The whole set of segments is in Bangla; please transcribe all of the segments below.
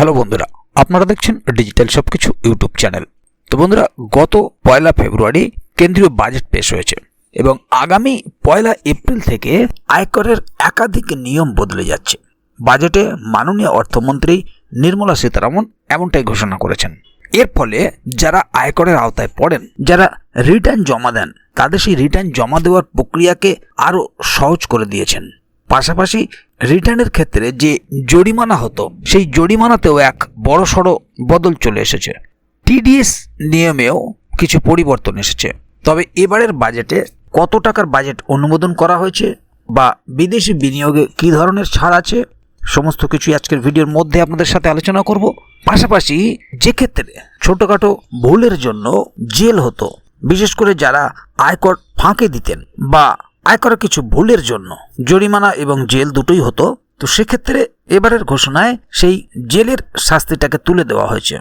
হ্যালো বন্ধুরা, আপনারা দেখছেন ডিজিটাল সবকিছু ইউটিউব চ্যানেল। তো বন্ধুরা, গত পয়লা ফেব্রুয়ারি কেন্দ্রীয় বাজেট পেশ হয়েছে এবং আগামী পয়লা এপ্রিল থেকে আয়করের একাধিক নিয়ম বদলে যাচ্ছে। বাজেটে মাননীয় অর্থমন্ত্রী নির্মলা সীতারামন এমনটাই ঘোষণা করেছেন। এর ফলে যারা আয়করের আওতায় পড়েন, যারা রিটার্ন জমা দেন, তাদের সেই রিটার্ন জমা দেওয়ার প্রক্রিয়াকে আরও সহজ করে দিয়েছেন। পাশাপাশি রিটার্নের ক্ষেত্রে যে জরিমানা হতো, সেই জরিমানাতেও এক বড়সড় বদল চলে এসেছে। টিডিএস নিয়মেও কিছু পরিবর্তন এসেছে। তবে এবারের বাজেটে কত টাকার বাজেট অনুমোদন করা হয়েছে বা বিদেশি বিনিয়োগে কী ধরনের ছাড় আছে, সমস্ত কিছু আজকের ভিডিওর মধ্যে আপনাদের সাথে আলোচনা করব। পাশাপাশি যে ক্ষেত্রে ছোটোখাটো ভুলের জন্য জেল হতো, বিশেষ করে যারা আয়কর ফাঁকে দিতেন বা আয়করের কিছু ভুলের জন্য। জরিমানা এবং জেল দুটোই হতো, তো সেক্ষেত্রে এবারের ঘোষণায় সেই জেলের শাস্তিটাকে তুলে দেওয়া হয়েছে।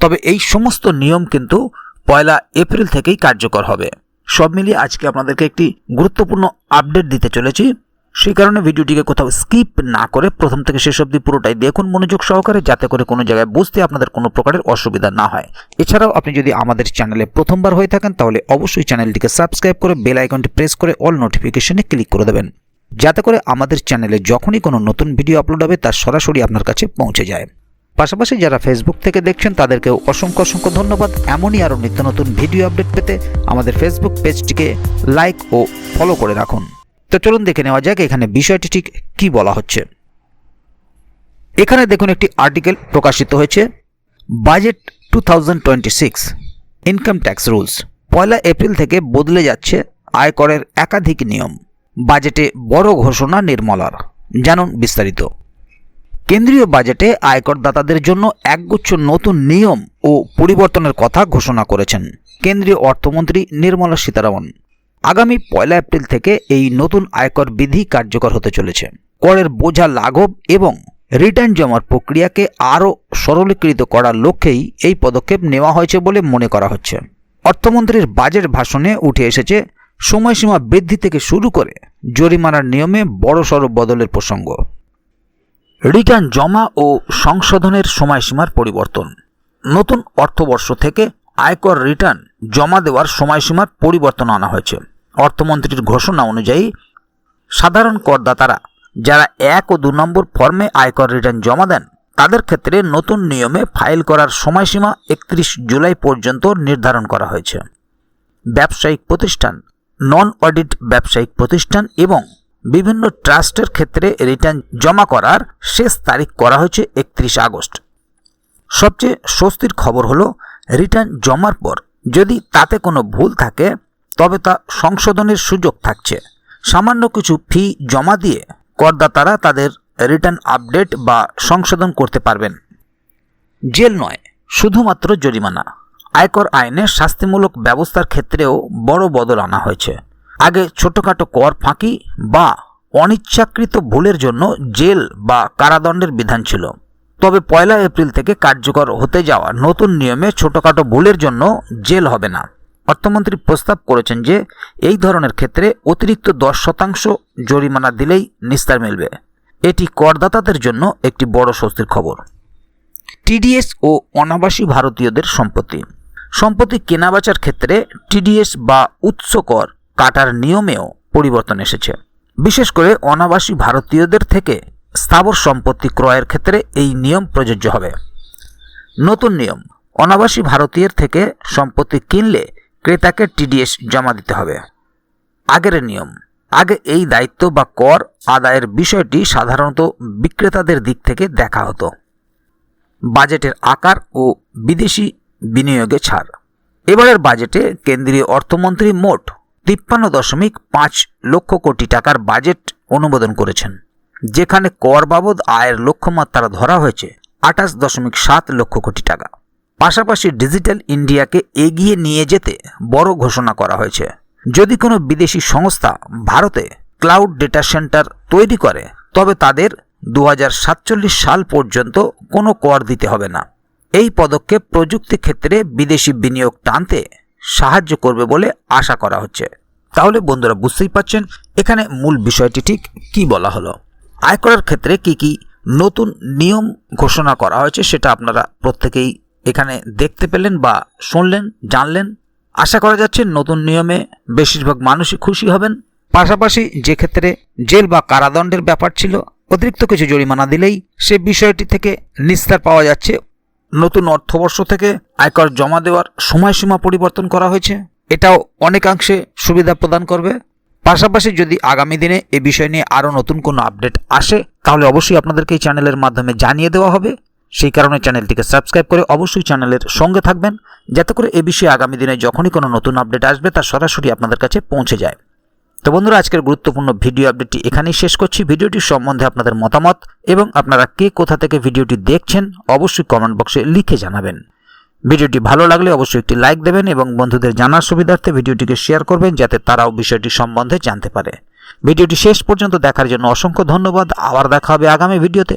তবে এই সমস্ত নিয়ম কিন্তু পয়লা এপ্রিল থেকেই কার্যকর হবে। সব মিলিয়ে আজকে আপনাদেরকে একটি গুরুত্বপূর্ণ আপডেট দিতে চলেছি। সেই কারণে ভিডিওটিকে কোথাও স্কিপ না করে প্রথম থেকে শেষ অবধি পুরোটাই দেখুন মনোযোগ সহকারে, যাতে করে কোনো জায়গায় বুঝতে আপনাদের কোনো প্রকারের অসুবিধা না হয়। এছাড়াও আপনি যদি আমাদের চ্যানেলে প্রথমবার হয়ে থাকেন, তাহলে অবশ্যই চ্যানেলটিকে সাবস্ক্রাইব করে বেল আইকনটি প্রেস করে অল নোটিফিকেশনে ক্লিক করে দেবেন। যাতে করে আমাদের চ্যানেলে যখনই কোনো নতুন ভিডিও আপলোড হবে, তা সরাসরি আপনার কাছে পৌঁছে যায়। পাশাপাশি যারা ফেসবুক থেকে দেখছেন, তাদেরকেও অসংখ্য অসংখ্য ধন্যবাদ। এমনই আরও নিত্য নতুন ভিডিও আপডেট পেতে আমাদের ফেসবুক পেজটিকে লাইক ও ফলো করে রাখুন। তো চলুন দেখে নেওয়া যাক এখানে বিষয়টি ঠিক কি বলা হচ্ছে। এখানে দেখুন একটি আর্টিকেল প্রকাশিত হয়েছে budget to income tax rules Poila April থেকে বদলে যাচ্ছে আয়করের একাধিক নিয়ম বাজেটে বড় ঘোষণা নির্মলার, জানুন বিস্তারিত। কেন্দ্রীয় বাজেটে আয়করদাতাদের জন্য একগুচ্ছ নতুন নিয়ম ও পরিবর্তনের কথা ঘোষণা করেছেন কেন্দ্রীয় অর্থমন্ত্রী নির্মলা সীতারামন। আগামী পয়লা এপ্রিল থেকে এই নতুন আয়কর বিধি কার্যকর হতে চলেছে। করের বোঝা লাঘব এবং রিটার্ন জমার প্রক্রিয়াকে আরও সরলীকৃত করার লক্ষ্যেই এই পদক্ষেপ নেওয়া হয়েছে বলে মনে করা হচ্ছে। অর্থমন্ত্রীর বাজেট ভাষণে উঠে এসেছে, সময়সীমা বৃদ্ধি থেকে শুরু করে জরিমানার নিয়মে বড়সড় বদলের প্রসঙ্গ। রিটার্ন জমা ও সংশোধনের সময়সীমার পরিবর্তন। নতুন অর্থবর্ষ থেকে আয়কর রিটার্ন জমা দেওয়ার সময়সীমার পরিবর্তন আনা হয়েছে। অর্থমন্ত্রীর ঘোষণা অনুযায়ী, সাধারণ করদাতারা যারা এক ও দু নম্বর ফর্মে আয়কর রিটার্ন জমা দেন, তাদের ক্ষেত্রে নতুন নিয়মে ফাইল করার সময়সীমা একত্রিশ জুলাই পর্যন্ত নির্ধারণ করা হয়েছে। ব্যবসায়িক প্রতিষ্ঠান নন অডিট ব্যবসায়িক প্রতিষ্ঠান এবং বিভিন্ন ট্রাস্টের ক্ষেত্রে রিটার্ন জমা করার শেষ তারিখ করা হয়েছে একত্রিশ আগস্ট। সবচেয়ে স্বস্তির খবর হলো, রিটার্ন জমার পর যদি তাতে কোনো ভুল থাকে তবে তা সংশোধনের সুযোগ থাকছে। সামান্য কিছু ফি জমা দিয়ে করদাতারা তাদের রিটার্ন আপডেট বা সংশোধন করতে পারবেন। জেল নয়, শুধুমাত্র জরিমানা। আয়কর আইনে শাস্তিমূলক ব্যবস্থার ক্ষেত্রেও বড় বদল আনা হয়েছে। আগে ছোটোখাটো কর ফাঁকি বা অনিচ্ছাকৃত ভুলের জন্য জেল বা কারাদণ্ডের বিধান ছিল। তবে পয়লা এপ্রিল থেকে কার্যকর হতে যাওয়া নতুন নিয়মে ছোটোখাটো ভুলের জন্য জেল হবে না। অর্থমন্ত্রী প্রস্তাব করেছেন যে, এই ধরনের ক্ষেত্রে অতিরিক্ত দশ শতাংশ জরিমানা দিলেই নিস্তার মিলবে। এটি করদাতাদের জন্য একটি বড় স্বস্তির খবর। টিডিএস ও অনাবাসী ভারতীয়দের সম্পত্তি। সম্পত্তি কেনাবেচার ক্ষেত্রে টিডিএস বা উৎস কর কাটার নিয়মেও পরিবর্তন এসেছে। বিশেষ করে অনাবাসী ভারতীয়দের থেকে স্থাবর সম্পত্তি ক্রয়ের ক্ষেত্রে এই নিয়ম প্রযোজ্য হবে। নতুন নিয়ম। অনাবাসী ভারতীয়ের থেকে সম্পত্তি কিনলে ক্রেতাকে টিডিএস জমা দিতে হবে। আগের নিয়ম, আগে এই দায়িত্ব বা কর আদায়ের বিষয়টি সাধারণত বিক্রেতাদের দিক থেকে দেখা হতো। বাজেটের আকার ও বিদেশি বিনিয়োগে ছাড়। এবারের বাজেটে কেন্দ্রীয় অর্থমন্ত্রী মোট তিপ্পান্ন দশমিক পাঁচ লক্ষ কোটি টাকার বাজেট অনুমোদন করেছেন, যেখানে কর বাবদ আয়ের লক্ষ্যমাত্রা ধরা হয়েছে আঠাশ দশমিক সাত লক্ষ কোটি টাকা। পাশাপাশি ডিজিটাল ইন্ডিয়াকে এগিয়ে নিয়ে যেতে বড় ঘোষণা করা হয়েছে। যদি কোনো বিদেশি সংস্থা ভারতে ক্লাউড ডেটা সেন্টার তৈরি করে, তবে তাদের দু হাজার সাতচল্লিশ সাল পর্যন্ত কোনো কর দিতে হবে না। এই পদক্ষেপ প্রযুক্তি ক্ষেত্রে বিদেশি বিনিয়োগ টানতে সাহায্য করবে বলে আশা করা হচ্ছে। তাহলে বন্ধুরা বুঝতেই পাচ্ছেন এখানে মূল বিষয়টি ঠিক কি বলা হলো। আয় করার ক্ষেত্রে কি কি নতুন নিয়ম ঘোষণা করা হয়েছে সেটা আপনারা প্রত্যেকেই এখানে দেখতে পেলেন বা শুনলেন, জানলেন, আশা করা যাচ্ছে নতুন নিয়মে বেশিরভাগ মানুষই খুশি হবেন। পাশাপাশি যে ক্ষেত্রে জেল বা কারাদণ্ডের ব্যাপার ছিল, অতিরিক্ত কিছু জরিমানা দিলেই সে বিষয়টি থেকে নিস্তার পাওয়া যাচ্ছে। নতুন অর্থবর্ষ থেকে আয়কর জমা দেওয়ার সময়সীমা পরিবর্তন করা হয়েছে। এটাও অনেকাংশে সুবিধা প্রদান করবে। পাশাপাশি যদি আগামী দিনে এ বিষয় নিয়ে আরও নতুন কোনো আপডেট আসে, তাহলে অবশ্যই আপনাদেরকে এই চ্যানেলের মাধ্যমে জানিয়ে দেওয়া হবে। সেই কারণে চ্যানেলটিকে সাবস্ক্রাইব করে অবশ্যই চ্যানেলের সঙ্গে থাকবেন, যাতে করে এ বিষয়ে আগামী দিনে যখনই কোনো নতুন আপডেট আসবে তা সরাসরি আপনাদের কাছে পৌঁছে যায়। তো বন্ধুরা, আজকের গুরুত্বপূর্ণ ভিডিও আপডেটটি এখানেই শেষ করছি। ভিডিওটি সম্বন্ধে আপনাদের মতামত এবং আপনারা কে কোথা থেকে ভিডিওটি দেখছেন অবশ্যই কমেন্ট বক্সে লিখে জানাবেন। ভিডিওটি ভালো লাগলে অবশ্যই একটি লাইক দেবেন এবং বন্ধুদের জানার সুবিধার্থে ভিডিওটিকে শেয়ার করবেন, যাতে তারাও বিষয়টি সম্বন্ধে জানতে পারে। ভিডিওটি শেষ পর্যন্ত দেখার জন্য অসংখ্য ধন্যবাদ। আবার দেখা হবে আগামী ভিডিওতে।